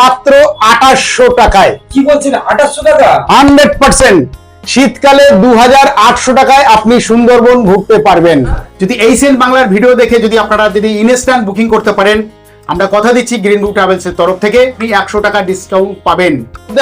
মাত্র আঠাশশো টাকায়। কি বলছেন? আঠাশশো টাকা? Hundred percent. শীতকালে দু টাকায় আপনি সুন্দরবন ঘুরতে পারবেন। যদি এই সেল বাংলার ভিডিও দেখে যদি আপনারা যদি ইনস্ট্যান্ট বুকিং করতে পারেন আমরা কথা দিচ্ছি গ্রিন বুক ট্রাভেলস এর তরফ থেকে আপনি একশো টাকা ডিসকাউন্ট পাবেন।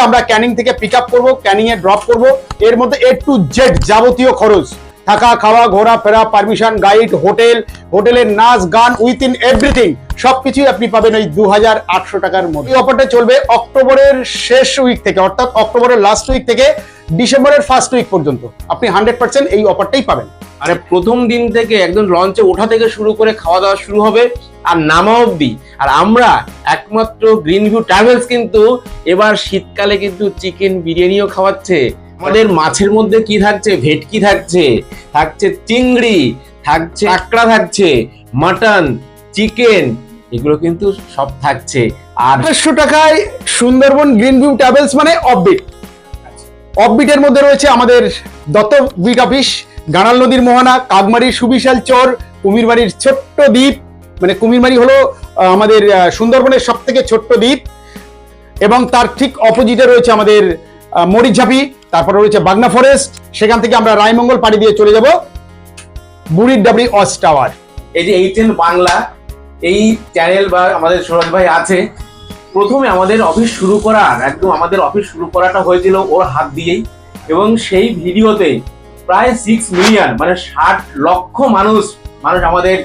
আমরা ক্যানিং থেকে পিক আপ করব ক্যানিং এ ড্রপ করব। এর মধ্যে এ টু জেড যাবতীয় খরচ। থাকা, খাওয়া ঘোরাফেরা পারমিশন গাইড হোটেল হোটেলের নাচ, গান উইথ ইন এভরিথিং সবকিছুই আপনি পাবেন ওই দু হাজার আটশো টাকার মধ্যে। এই অফারটা চলবে অক্টোবরের শেষ উইক থেকে, অর্থাৎ অক্টোবরের লাস্ট উইক থেকে ডিসেম্বরের ফার্স্ট উইক পর্যন্ত। আপনি হান্ড্রেড পার্সেন্ট এই অফারটাই পাবেন। মানে প্রথম দিন থেকে একদম লঞ্চে ওঠা থেকে শুরু করে খাওয়া দাওয়া শুরু হবে আর নামা অবধি। আর আমরা একমাত্র গ্রিন ভিউ ট্রাভেলস কিন্তু এবার শীতকালে কিন্তু চিকেন বিরিয়ানিও খাওয়াচ্ছে। আমাদের মাছের মধ্যে কি থাকছে? ভেটকি থাকছে থাকছে চিংড়ি, থাকছে কাঁকড়া থাকছে, মাটন, চিকেন, এগুলো কিন্তু সব থাকছে। আর টাকায় সুন্দরবন গ্রিন ভিউ ট্রাভেলস মানে অফবিট অফবিটের মধ্যে রয়েছে আমাদের দত্ত বিট অফিস গাড়াল নদীর মোহনা কাকমারির সুবিশাল চর কুমিরবাড়ির ছোট্ট দ্বীপ। মানে কুমিরবাড়ি হলো আমাদের সুন্দরবনের সব থেকে ছোট্ট দ্বীপ। এবং তার ঠিক অপোজিটে রয়েছে আমাদের মরিচঝাপি। তারপরে রয়েছে বাগনা ফরেস্ট সেখান থেকে আমরা রায়মঙ্গল পাড়ি দিয়ে চলে যাব। বুড়ির ডাবড়ি অস টাওয়ার। এই যে এইচএন বাংলা এই চ্যানেল বা আমাদের সুরজ ভাই আছে প্রথমে আমাদের অফিস শুরু করার একদম আমাদের অফিস শুরু করাটা হয়েছিল ওর হাত দিয়েই এবং সেই ভিডিওতে প্রায় সিক্স মিলিয়ন মানে ষাট লক্ষ মানুষ মানুষ আমাদের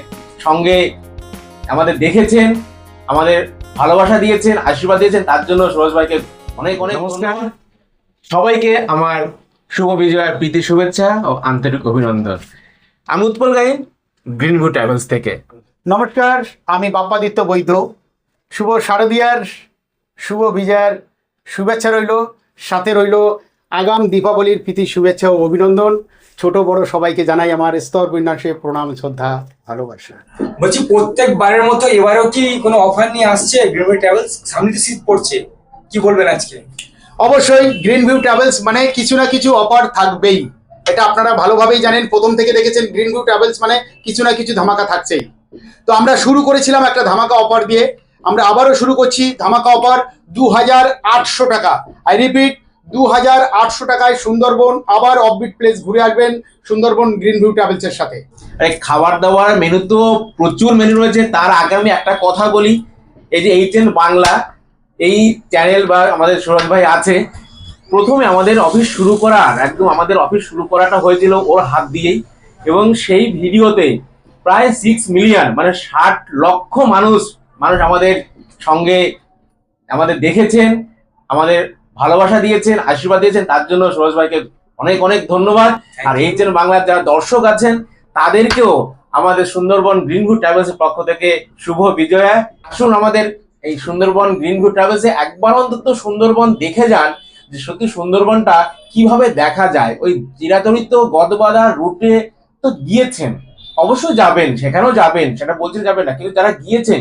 সঙ্গে আমাদের দেখেছেন আমাদের ভালোবাসা দিয়েছেন আশীর্বাদ দিয়েছেন তার জন্য সুরজ ভাইকে অনেক অনেক নমস্কার। সবাইকে আমার শুভ বিজয়ের প্রীতি শুভেচ্ছা ও আন্তরিক অভিনন্দন। আমি Utpal Gain green view travels থেকে। নমস্কার আমি বাপ্পাদিত্য বৈদ্য। শুভ শারদিয়ার শুভ বিজয়ার শুভেচ্ছা রইল সাথে রইল আগাম দীপাবলির প্রীতি শুভেচ্ছা ও অভিনন্দন। ছোট বড় সবাইকে জানাই আমার স্তর বিন্যাসে প্রণাম শ্রদ্ধা ভালোবাসা। বলছি প্রত্যেকবারের মতো এবারেও কি কোনো অফার নিয়ে আসছে গ্রিনওয়ে ট্রাভেলস? সামনে শীত পড়ছে। কি বলবেন আজকে? অবশ্যই গ্রিন ভিউ ট্রাভেলস মানে কিছু না কিছু অফার থাকবেই। এটা আপনারা ভালোভাবেই জানেন। প্রথম থেকে দেখেছেন গ্রিন ভিউ ট্রাভেলস মানে কিছু না কিছু ধামাকা থাকছেই। তো আমরা শুরু করেছিলাম একটা ধামাকা অফার দিয়ে। আমরা আবারও শুরু করছি ধামাকা অফার দু হাজার আটশো টাকা। আই রিপিট দু হাজার আটশো টাকায় সুন্দরবন, আবার অফবিট প্লেস ঘুরে আসবেন সুন্দরবন গ্রিন ভিউ ট্রাভেলসের সাথে। খাবার দাবার মেনু তো প্রচুর মেনু রয়েছে। তার আগে আমি একটা কথা বলি। এই যে এইচএন বাংলা এই চ্যানেল বা আমাদের সুরজ ভাই আছে প্রথমে আমাদের অফিস শুরু করার একদম আমাদের অফিস শুরু করাটা হয়েছিল ওর হাত দিয়েই এবং সেই ভিডিওতে প্রায় সিক্স মিলিয়ন মানে ষাট লক্ষ মানুষ মানুষ আমাদের সঙ্গে আমাদের দেখেছেন আমাদের ভালোবাসা দিয়েছেন আশীর্বাদ দিয়েছেন তার জন্য সুরজ ভাইকে অনেক অনেক ধন্যবাদ। আর এই এইচএন বাংলার যারা দর্শক আছেন তাদেরকেও আমাদের সুন্দরবন গ্রিনভু ট্রাভেলসের পক্ষ থেকে শুভ বিজয়া। আসুন আমাদের এই সুন্দরবন গ্রিনভু ট্রাভেলসে একবার অন্তত সুন্দরবন দেখে যান যে সত্যি সুন্দরবনটা কীভাবে দেখা যায়। ওই চিরাচরিত গদবাদা রুটে তো গিয়েছেন। অবশ্যই যাবেন, সেখানেও যাবেন, সেটা বলতে যাবেন না, কিন্তু যারা গিয়েছেন,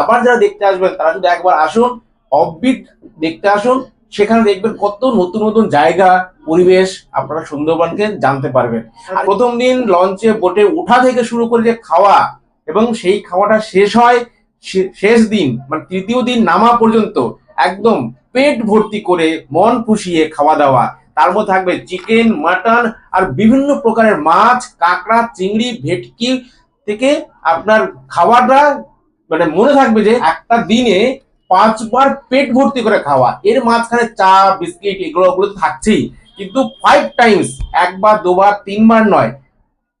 আবার যারা দেখতে আসবেন, তারা শুধু একবার আসুন অফবিট দেখতে আসুন, সেখানে দেখবেন কত নতুন নতুন জায়গা, পরিবেশ, আপনারা সুন্দরবনকে জানতে পারবেন। আর প্রথম দিন লঞ্চে বোটে ওঠা থেকে শুরু করে যে খাওয়া, এবং সেই খাওয়াটা শেষ হয় শেষ দিন মানে তৃতীয় দিন নামা পর্যন্ত একদম পেট ভর্তি করে মন পুষিয়ে খাওয়া দাওয়া। তার মধ্যে থাকবে চিকেন, মাটন আর বিভিন্ন প্রকারের মাছ, কাঁকড়া, চিংড়ি, ভেটকি থেকে আপনার খাওয়াটা মানে মনে থাকবে যে একটা দিনে পাঁচবার পেট ভর্তি করে খাওয়া। এর মাঝখানে চা, বিস্কিট এগুলো ওগুলো থাকছেই। কিন্তু ফাইভ টাইমস একবার, দুবার, তিনবার নয়।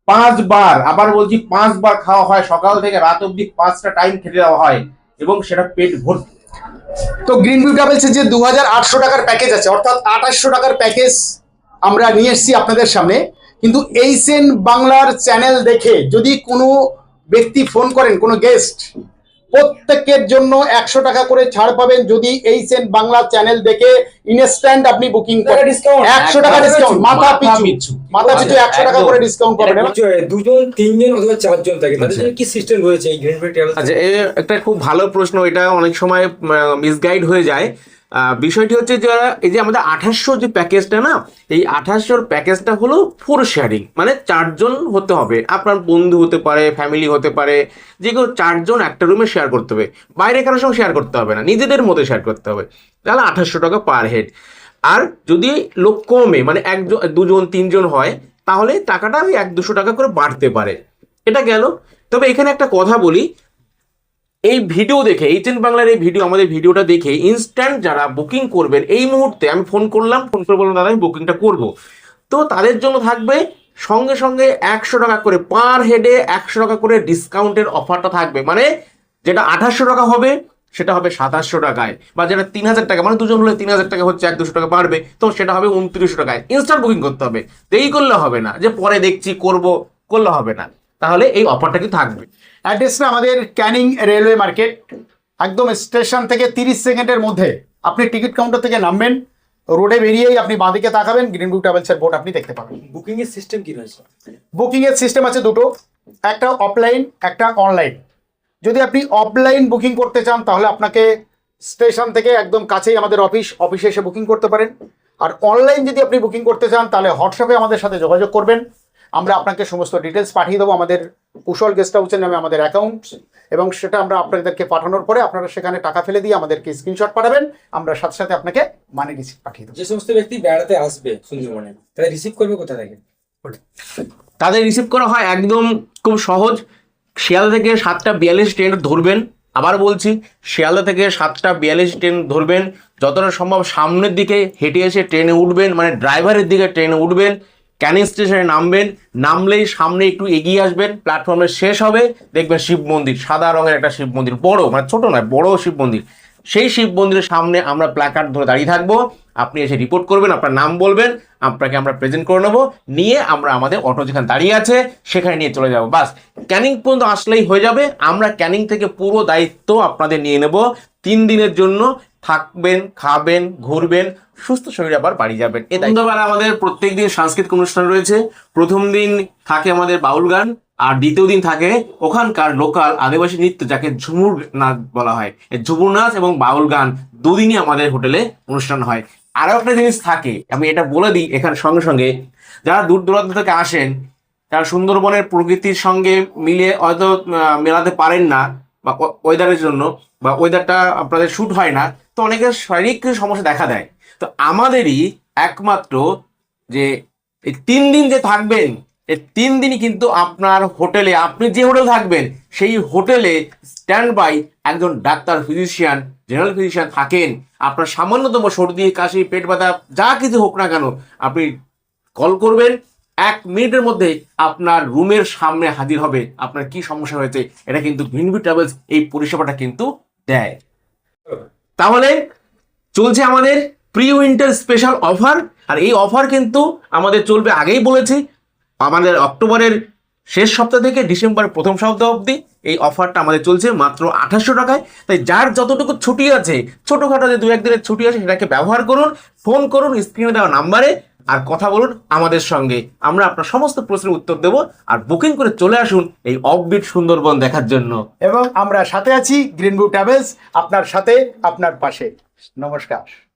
পাঁচবার, আবার বলছি পাঁচবার খাওয়া হয়, সকাল থেকে রাত অবধি পাঁচটা টাইম খেতে দেওয়া হয় এবং সেটা পেট ভর্তি। তো গ্রিন ভিউ ট্রাভেলসের যে দু হাজার আটশো টাকার প্যাকেজ আছে, অর্থাৎ আঠাশশো টাকার প্যাকেজ আমরা নিয়ে এসেছি আপনাদের সামনে, কিন্তু এই সেন বাংলার চ্যানেল দেখে যদি কোনো ব্যক্তি ফোন করেন, কোনো গেস্ট প্রত্যেকের জন্য একশো টাকা করে ছাড় পাবেন যদি এই সেন্ট বাংলা চ্যানেল দেখে ইনস্ট্যান্ট আপনি বুকিং করেন। ডিসকাউন্ট একশো টাকা ডিসকাউন্ট মাথা পিছু পিছু। মাথা পিছু একশো টাকা করে ডিসকাউন্ট পাবেন দুজন তিনজন অথবা চারজন থাকে। তাদের কি সিস্টেম রয়েছে এই গ্রিন আচ্ছা একটা খুব ভালো প্রশ্ন। এটা অনেক সময় মিসগাইড হয়ে যায়। বিষয়টি হচ্ছে যে, এই যে আমাদের আঠাশশো যে প্যাকেজটা না, এই আঠাশশোর প্যাকেজটা হলো ফোর শেয়ারিং মানে চারজন হতে হবে। আপনার বন্ধু হতে পারে ফ্যামিলি হতে পারে, যে কেউ চারজন একটা রুমে শেয়ার করতে হবে। বাইরে কারোর সঙ্গে শেয়ার করতে হবে না, নিজেদের মধ্যে শেয়ার করতে হবে। তাহলে আঠাশশো টাকা পার হেড আর যদি লোক কমে মানে একজন, দুজন, তিনজন হয়, তাহলে টাকাটা ওই এক দুশো টাকা করে বাড়তে পারে। এটা গেল। তবে এখানে একটা কথা বলি এই ভিডিও দেখে এইচএন বাংলার এই ভিডিও আমাদের ভিডিওটা দেখে ইনস্ট্যান্ট যারা বুকিং করবেন, এই মুহূর্তে আমি ফোন করলাম ফোন করে বললাম, দাদা, আমি বুকিংটা করব। তো তাদের জন্য থাকবে সঙ্গে সঙ্গে একশো টাকা করে পার হেডে একশো টাকা করে ডিসকাউন্টের অফারটা থাকবে। মানে যেটা আঠাশশো টাকা হবে, সেটা হবে সাতাশশো টাকায়। বা যেটা তিন হাজার টাকা মানে দুজন হলে তিন হাজার টাকা হচ্ছে এক দুশো টাকা বাড়বে, তো সেটা হবে উনত্রিশশো টাকায়। ইনস্ট্যান্ট বুকিং করতে হবে। দেরি করলে হবে না। যে পরে দেখছি, করব, করলে হবে না। তাহলে এই অফারটা কি থাকবে। অ্যাড্রেসটা আমাদের ক্যানিং রেলওয়ে মার্কেট একদম স্টেশন থেকে তিরিশ সেকেন্ডের মধ্যে। আপনি টিকিট কাউন্টার থেকে নামবেন রোডে বেরিয়েই আপনি বাঁদিকে তাকাবেন গ্রিন বুক ট্রাভেলসের বোর্ড আপনি দেখতে পাবেন। বুকিং এর সিস্টেম কি রয়েছে? বুকিং এর সিস্টেম আছে দুটো একটা অফলাইন একটা অনলাইন যদি আপনি অফলাইন বুকিং করতে চান তাহলে আপনাকে স্টেশন থেকে একদম কাছেই আমাদের অফিস অফিসে এসে বুকিং করতে পারেন। আর অনলাইন যদি আপনি বুকিং করতে চান তাহলে হোয়াটসঅ্যাপে আমাদের সাথে যোগাযোগ করবেন। আমরা আপনাকে সমস্ত ডিটেলস পাঠিয়ে দেবো আমাদের কুশল গেস্ট হাউসের নামে আমাদের অ্যাকাউন্টস এবং সেটা আমরা আপনাদেরকে পাঠানোর পরে আপনারা সেখানে টাকা ফেলে দিয়ে আমাদেরকে স্ক্রিনশট পাঠাবেন। আমরা সাথে সাথে আপনাকে মানি রিসিভ পাঠিয়ে দেবো। যে সমস্ত ব্যক্তি বেড়াতে আসবে সুন্দরবনে তাদের রিসিভ করবে কোথা থেকে? তাদের রিসিভ করা হয় একদম খুব সহজ। শিয়ালদা থেকে সাতটা বিয়াল্লিশ ট্রেন ধরবেন। আবার বলছি শিয়ালদা থেকে সাতটা বিয়াল্লিশ ট্রেন ধরবেন। যতটা সম্ভব সামনের দিকে হেঁটে এসে ট্রেনে উঠবেন মানে ড্রাইভারের দিকে ট্রেনে উঠবেন। ক্যানিং স্টেশনে নামবেন, নামলেই সামনে একটু এগিয়ে আসবেন প্ল্যাটফর্মের শেষ হবে, দেখবেন শিব মন্দির, সাদা রঙের একটা শিব মন্দির, বড় মানে ছোট নয়, বড় শিব মন্দির। সেই শিব মন্দিরের সামনে আমরা প্ল্যাকার্ড ধরে দাঁড়িয়ে থাকব, আপনি এসে রিপোর্ট করবেন, আপনার নাম বলবেন, আপনাকে আমরা প্রেজেন্ট করে নেব, নিয়ে আমরা আমাদের অটো যেখানে দাঁড়িয়ে আছে, সেখানে নিয়ে চলে যাব, বাস। ক্যানিং পর্যন্ত আসলেই হয়ে যাবে, আমরা ক্যানিং থেকে পুরো দায়িত্ব আপনাদের নিয়ে নেব, তিন দিনের জন্য থাকবেন, খাবেন, ঘুরবেন, সুস্থ শরীরে আবার বাড়ি যাবেন দায়িত্ববার আমাদের প্রত্যেক দিন সাংস্কৃতিক অনুষ্ঠান রয়েছে। প্রথম দিন থাকে আমাদের বাউল গান, আর দ্বিতীয় দিন থাকে ওখানকার লোকাল আদিবাসী নৃত্য, যাকে ঝুমুর নাচ বলা হয়। ঝুমুর নাচ এবং বাউল গান দুদিনই আমাদের হোটেলে অনুষ্ঠান হয়। আরও একটা জিনিস থাকে, আমি এটা বলে দিই এখানে সঙ্গে সঙ্গে। যারা দূর দূরান্ত থেকে আসেন, তারা সুন্দরবনের প্রকৃতির সঙ্গে মিলে হয়তো মেলাতে পারেন না বা ওয়েদারের জন্য বা ওয়েদারটা আপনাদের শ্যুট হয় না, তো অনেকের শারীরিক সমস্যা দেখা দেয়। তো আমাদেরই একমাত্র যে এই তিন দিন যে থাকবেন, এই তিন দিনই কিন্তু আপনার হোটেলে, আপনি যে হোটেল থাকবেন, সেই হোটেলে স্ট্যান্ড বাই একজন ডাক্তার ফিজিশিয়ান জেনারেল ফিজিশিয়ান থাকেন। আপনার সামান্যতম সর্দি, কাশি, পেট ব্যথা, যা কিছু হোক না কেন, আপনি কল করবেন এক মিনিটের মধ্যে আপনার রুমের সামনে হাজির হবে। আপনার কি সমস্যা হয়েছে, এটা কিন্তু ভিনভি ট্রাভেলস এই পরিষেবাটা কিন্তু দেয়। তাহলে চলছে আমাদের প্রি উইন্টার স্পেশাল অফার আর এই অফার কিন্তু আমাদের চলবে আগেই বলেছি, আমাদের অক্টোবরের শেষ সপ্তাহ থেকে ডিসেম্বরের প্রথম সপ্তাহ অবধি এই অফারটা আমাদের চলছে মাত্র আঠাশশো টাকায়। তাই যার যতটুকু ছুটি আছে, ছোটোখাটো যে দু একদিনের ছুটি আছে, সেটাকে ব্যবহার করুন ফোন করুন স্ক্রিনে দেওয়া নাম্বারে আর কথা বলুন আমাদের সঙ্গে। আমরা আপনার সমস্ত প্রশ্নের উত্তর দেব আর বুকিং করে চলে আসুন এই অফবিট সুন্দরবন দেখার জন্য। এবং আমরা সাথে আছি গ্রিন বুক ট্রাভেলস আপনার সাথে, আপনার পাশে। নমস্কার।